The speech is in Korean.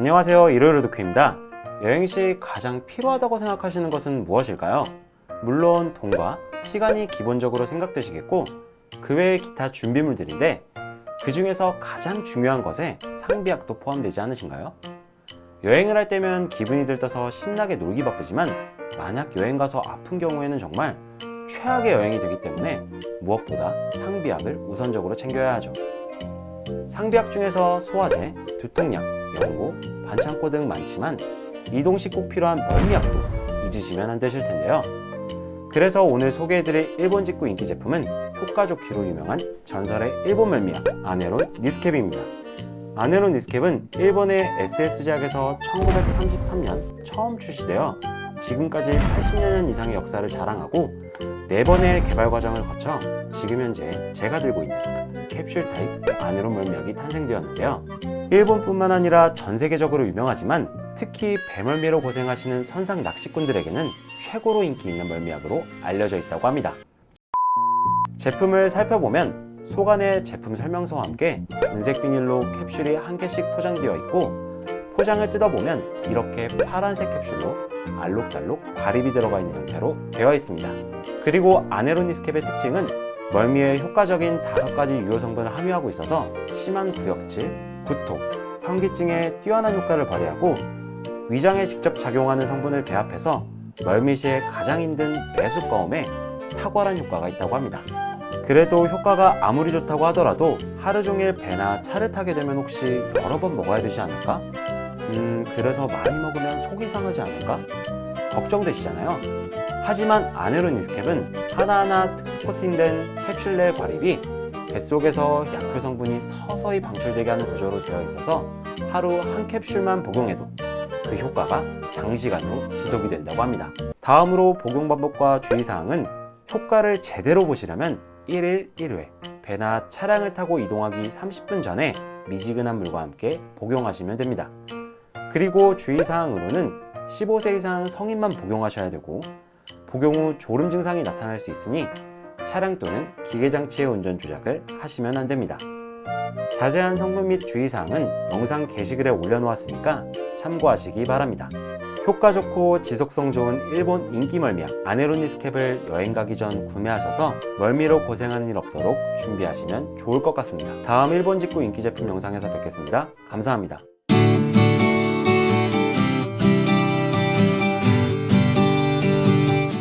안녕하세요. 일요일 도크입니다. 여행 시 가장 필요하다고 생각하시는 것은 무엇일까요? 물론 돈과 시간이 기본적으로 생각되시겠고 그 외의 기타 준비물들인데 그 중에서 가장 중요한 것에 상비약도 포함되지 않으신가요? 여행을 할 때면 기분이 들떠서 신나게 놀기 바쁘지만 만약 여행 가서 아픈 경우에는 정말 최악의 여행이 되기 때문에 무엇보다 상비약을 우선적으로 챙겨야 하죠. 상비약 중에서 소화제, 두통약, 연고, 반창고 등 많지만 이동 시 꼭 필요한 멀미약도 잊으시면 안 되실 텐데요. 그래서 오늘 소개해드릴 일본 직구 인기 제품은 효과 좋기로 유명한 전설의 일본 멀미약 아네론 니스캡입니다. 아네론 니스캡은 일본의 SS제약에서 1933년 처음 출시되어 지금까지 80여 년 이상의 역사를 자랑하고 4번의 개발 과정을 거쳐 지금 현재 제가 들고 있는 캡슐 타입 아네론 멀미약이 탄생되었는데요. 일본뿐만 아니라 전 세계적으로 유명하지만 특히 배멀미로 고생하시는 선상 낚시꾼들에게는 최고로 인기 있는 멀미약으로 알려져 있다고 합니다. 제품을 살펴보면 속안에 제품 설명서와 함께 은색 비닐로 캡슐이 한 개씩 포장되어 있고 포장을 뜯어보면 이렇게 파란색 캡슐로 알록달록 과립이 들어가 있는 형태로 되어 있습니다. 그리고 아네로니스캡의 특징은 멀미에 효과적인 다섯 가지 유효 성분을 함유하고 있어서 심한 구역질, 구토, 현기증에 뛰어난 효과를 발휘하고 위장에 직접 작용하는 성분을 배합해서 멀미 시에 가장 힘든 매수꺼움에 탁월한 효과가 있다고 합니다. 그래도 효과가 아무리 좋다고 하더라도 하루 종일 배나 차를 타게 되면 혹시 여러 번 먹어야 되지 않을까? 음, 그래서 많이 먹으면 속이 상하지 않을까? 걱정되시잖아요. 하지만 아네로니스캡은 하나하나 특수 코팅된 캡슐 내 과립이 뱃속에서 약효 성분이 서서히 방출되게 하는 구조로 되어 있어서 하루 한 캡슐만 복용해도 그 효과가 장시간으로 지속이 된다고 합니다. 다음으로 복용 방법과 주의사항은 효과를 제대로 보시려면 1일 1회 배나 차량을 타고 이동하기 30분 전에 미지근한 물과 함께 복용하시면 됩니다. 그리고 주의사항으로는 15세 이상 성인만 복용하셔야 되고 복용 후 졸음 증상이 나타날 수 있으니 차량 또는 기계장치의 운전 조작을 하시면 안 됩니다. 자세한 성분 및 주의사항은 영상 게시글에 올려놓았으니까 참고하시기 바랍니다. 효과 좋고 지속성 좋은 일본 인기 멀미약 아네로니스캡을 여행 가기 전 구매하셔서 멀미로 고생하는 일 없도록 준비하시면 좋을 것 같습니다. 다음 일본 직구 인기 제품 영상에서 뵙겠습니다. 감사합니다.